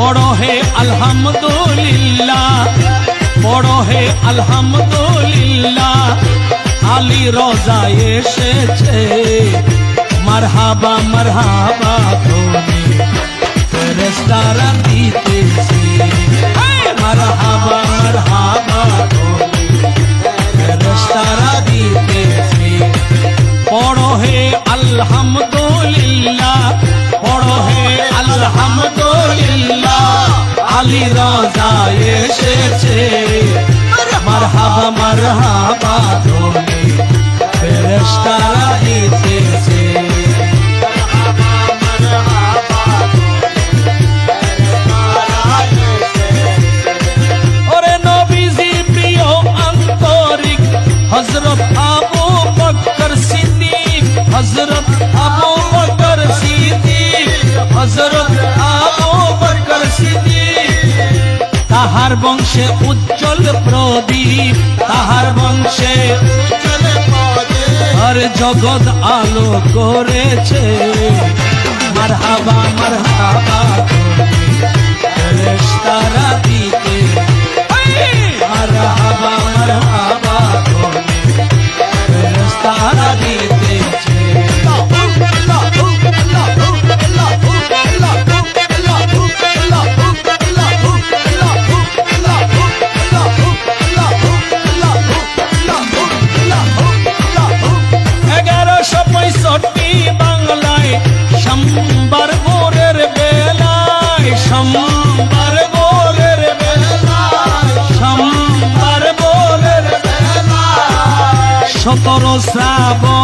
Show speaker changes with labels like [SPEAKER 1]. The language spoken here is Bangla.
[SPEAKER 1] পড়ো হে আলহামদুলিল্লাহ পড়ো হে আলহামদুলিল্লাহ আলী রোজা এসেছে। মারহাবা মারহাবা ফেরেস্তারা দিতেছে। মারহাবা আলী রাজা এসেছে। মারহাবা মারহাবা ধনী ফেরেশতারা এসেছে। ওরে তাহার বংশে উজ্জ্বল প্রদীপ তাহার বংশে আর জগৎ আলো করেছে। সোমবার ভোরের বেলায় সোমবার ভোরের বেলায় সোমবার ভোরের বেলায় সতেরো শ্রাবণ